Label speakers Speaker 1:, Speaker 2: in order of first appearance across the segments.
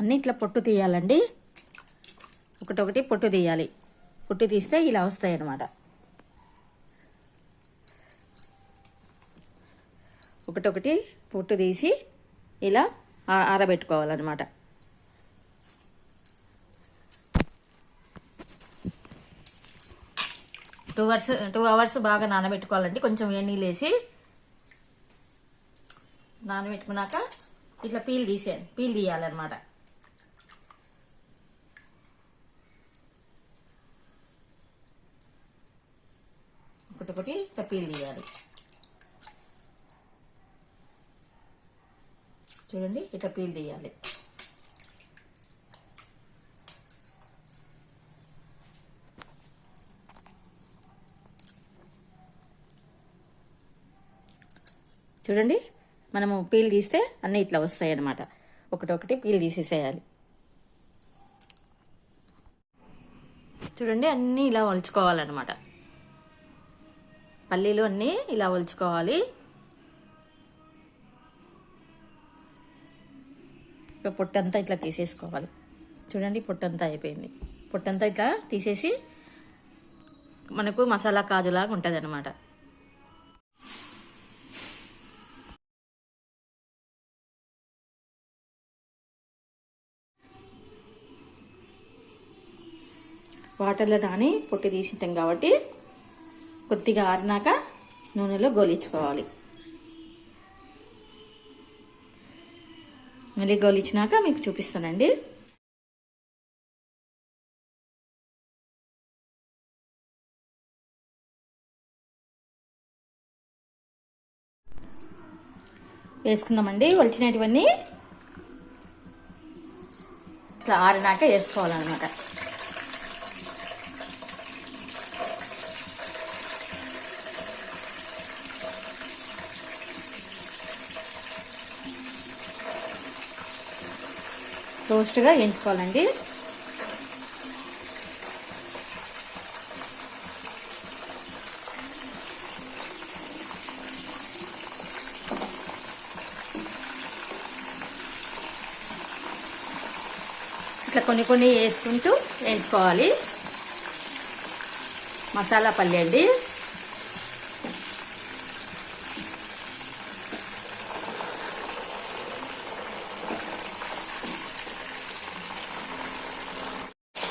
Speaker 1: అన్నీ ఇట్లా పొట్టు తీయాలండి. ఒకటొకటి పొట్టు తీయాలి. పొట్టు తీస్తే ఇలా వస్తాయి అన్నమాట ఒకటొకటి పొట్టు తీసి ఇలా ఆరబెట్టుకోవాలన్నమాట. టూ అవర్స్ టూ అవర్స్ బాగా నానబెట్టుకోవాలండి. కొంచెం వేడి నీళ్ళు వేసి నానబెట్టుకున్నాక ఇట్లా పీల్ తీసేయాలి పీల్ తీయాలన్నమాట. ఒకటి ఇట్లా పీల్ తీయాలి చూడండి ఇట్లా పీల్ తీయాలి చూడండి మనము పీల్ తీస్తే అన్నీ ఇట్లా వస్తాయి అన్నమాట ఒకటొకటి పీల్ తీసేసేయాలి. చూడండి అన్నీ ఇలా వలుచుకోవాలన్నమాట పల్లీలు అన్నీ ఇలా ఒలుచుకోవాలి. ఇక పొట్టంతా ఇట్లా తీసేసుకోవాలి. చూడండి పొట్టంతా అయిపోయింది. పొట్టంతా ఇట్లా తీసేసి మనకు మసాలా కాజులాగా ఉంటుంది అనమాట వాటర్లో నాని పొట్టి తీసింటాం కాబట్టి కొద్దిగా ఆరినాక నూనెలో గోలించుకోవాలి. మళ్ళీ గోలిచ్చినాక మీకు చూపిస్తానండి. వేసుకుందామండి. వలిచినటువన్నీ ఇట్లా ఆరినాక వేసుకోవాలన్నమాట. రోస్ట్గా వేయించుకోవాలండి. ఇట్లా కొన్ని కొన్ని వేసుకుంటూ వేయించుకోవాలి. మసాలా పల్లి అండి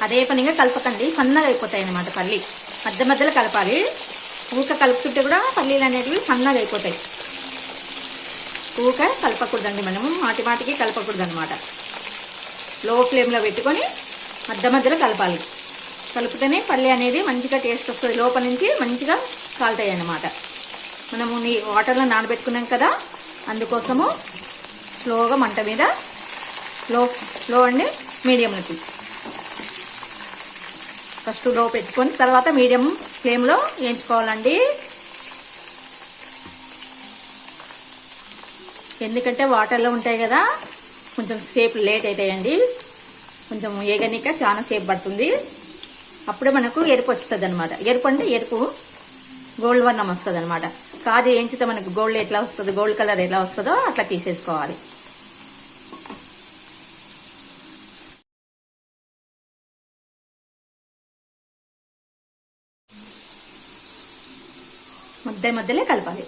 Speaker 1: అదే పనిగా కలపకండి. సన్నగా అయిపోతాయి అన్నమాట పల్లి. మధ్య మధ్యలో కలపాలి. ఊక కలుపుతుంటే కూడా పల్లీలు అనేటివి సన్నగా అయిపోతాయి. ఊక కలపకూడదండి మనము. మాటి మాటికి కలపకూడదు అనమాట లో ఫ్లేమ్లో పెట్టుకొని మధ్య మధ్యలో కలపాలి. కలుపుతేనే పల్లి అనేది మంచిగా టేస్ట్ వస్తుంది. లోపల నుంచి మంచిగా కాలుతాయి అన్నమాట. మనము నీ వాటర్లో నానబెట్టుకున్నాం కదా అందుకోసము స్లోగా మంట మీద లో లో అండి మీడియంలోకి ఫస్ట్లో పెట్టుకొని తర్వాత మీడియం ఫ్లేమ్లో వేయించుకోవాలండి. ఎందుకంటే వాటర్లో ఉంటాయి కదా కొంచెం సేపు లేట్ అవుతాయండి కొంచెం ఏగనిక చాలా సేపు పడుతుంది. అప్పుడే మనకు ఎరుపు వస్తుంది అనమాట ఎరుపు అంటే ఎరుపు గోల్డ్ వర్ణం వస్తుంది అనమాట కాదు వేయించితే మనకు గోల్డ్ ఎట్లా వస్తుంది గోల్డ్ కలర్ ఎలా వస్తుందో అట్లా తీసేసుకోవాలి. మధ్య మధ్యలో కలపాలి.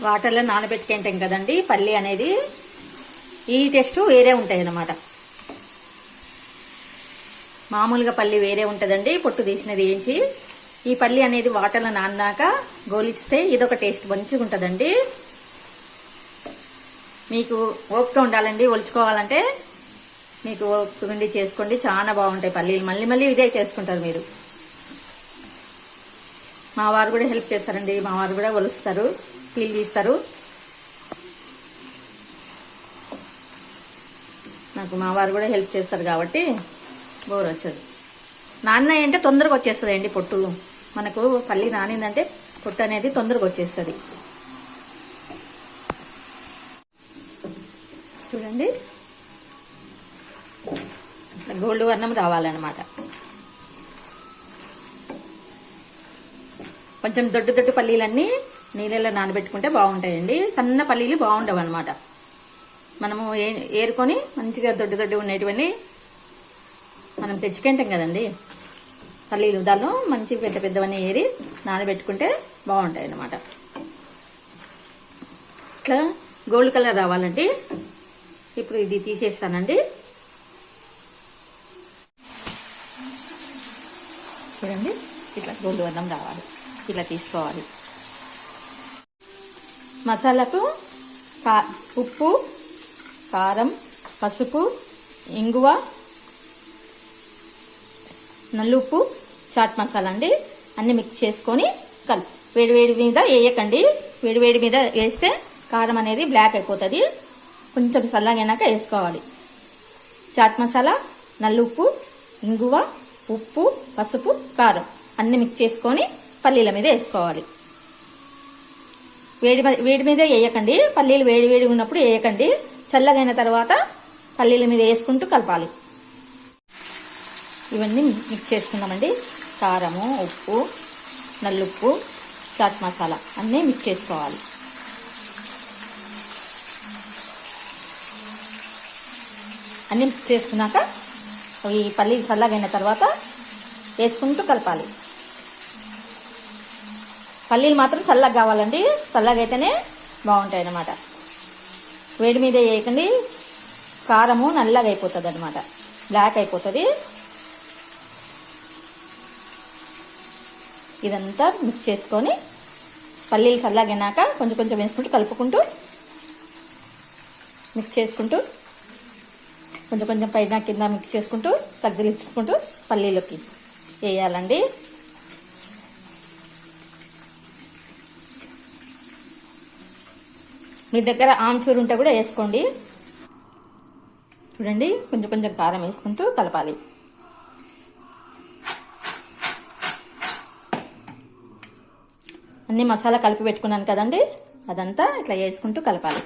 Speaker 1: వాటర్లో నానబెట్టుకుంటాం కదండి పల్లి అనేది. ఈ టెస్ట్ వేరే ఉంటాయి అన్నమాట. మామూలుగా పల్లి వేరే ఉంటుందండి పొట్టు తీసినది వేయించి. ఈ పల్లి అనేది వాటర్లో నాన్నాక గోలిస్తే ఇదొక టేస్ట్ మంచిగా ఉంటుందండి. మీకు ఓపిక ఉండాలండి ఒలుచుకోవాలంటే. మీకు ఓపిక ఉండి చేసుకోండి చాలా బాగుంటాయి పల్లీలు. మళ్ళీ మళ్ళీ ఇదే చేసుకుంటారు మీరు. మా వారు కూడా హెల్ప్ చేస్తారండి. మా వారు కూడా ఒలుస్తారు పీల్ తీస్తారు నాకు మా వారు కూడా హెల్ప్ చేస్తారు కాబట్టి బోర్ వచ్చదు. నాన్న అంటే తొందరగా వచ్చేస్తుంది అండి పొట్టు. మనకు పల్లి నానిందంటే పొట్టు అనేది తొందరగా వచ్చేస్తుంది. చూడండి. గోల్డ్ వర్ణం రావాలన్నమాట. కొంచెం దొడ్డు దొడ్డు పల్లీలన్నీ నీళ్ళలో నానబెట్టుకుంటే బాగుంటాయండి. సన్న పల్లీలు బాగుండవు అనమాట మనము ఏ ఏరుకొని మంచిగా దొడ్డు దొడ్డు ఉండేటివన్నీ మనం తెచ్చుకుంటాం కదండి. పల్లీలు దానిలో మంచి పెద్ద పెద్దవన్నీ ఏరి నానబెట్టుకుంటే బాగుంటాయి అన్నమాట ఇట్లా గోల్డ్ కలర్ రావాలండి. ఇప్పుడు ఇది తీసేస్తానండి. చూడండి ఇట్లా గోల్డ్ వర్ణం రావాలి. ఇలా తీసుకోవాలి. మసాలాకు కా ఉప్పు కారం పసుపు ఇంగువ నల్లుప్పు చాట్ మసాలా అండి. అన్ని మిక్స్ చేసుకొని కలుపు. వేడివేడి మీద వేయకండి. వేడివేడి మీద వేస్తే కారం అనేది బ్లాక్ అయిపోతుంది. కొంచెం చల్లగైనాక వేసుకోవాలి. చాట్ మసాలా నల్లుప్పు ఇంగువ ఉప్పు పసుపు కారం అన్ని మిక్స్ చేసుకొని పల్లీల మీద వేసుకోవాలి. వేడి వేడి మీద వేయకండి. పల్లీలు వేడి వేడి ఉన్నప్పుడు వేయకండి. చల్లగైన తర్వాత పల్లీల మీద వేసుకుంటూ కలపాలి. ఇవన్నీ మిక్స్ చేసుకుందామండి. కారము ఉప్పు నల్లుప్పు చాట్ మసాలా అన్నీ మిక్స్ చేసుకోవాలి. అన్నీ మిక్స్ చేసుకున్నాక ఈ పల్లీలు చల్లగైన తర్వాత వేసుకుంటూ కలపాలి. పల్లీలు మాత్రం చల్లగా కావాలండి. చల్లగా అయితేనే బాగుంటాయి అన్నమాట వేడి మీద వేయకండి. కారము నల్లగా అయిపోతుంది అనమాట బ్లాక్ అయిపోతుంది. ఇదంతా మిక్స్ చేసుకొని పల్లీలు చల్లగినాక కొంచెం కొంచెం వేసుకుంటూ కలుపుకుంటూ మిక్స్ చేసుకుంటూ కొంచెం కొంచెం పైన కింద మిక్స్ చేసుకుంటూ తగ్గిలించుకుంటూ పల్లీలోకి వేయాలండి. మీ దగ్గర ఆమ్చూరు ఉంటే కూడా వేసుకోండి. చూడండి కొంచెం కొంచెం కారం వేసుకుంటూ కలపాలి. అన్ని మసాలా కలిపి పెట్టుకున్నాను కదండి అదంతా ఇట్లా వేసుకుంటూ కలపాలి.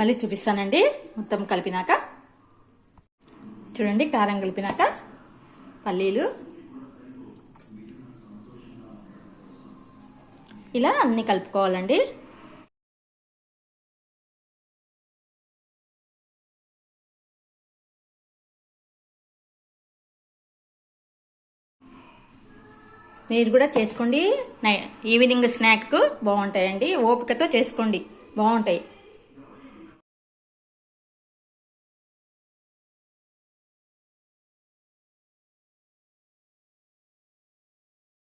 Speaker 1: మళ్ళీ చూపిస్తానండి మొత్తం కలిపినాక. చూడండి కారం కలిపినాక. పల్లీలు. ఇలా అన్ని కలుపుకోవాలండి. మీరు కూడా చేసుకోండి. నై ఈవినింగ్ స్నాక్కు బాగుంటాయండి. ఓపికతో చేసుకోండి. బాగుంటాయి.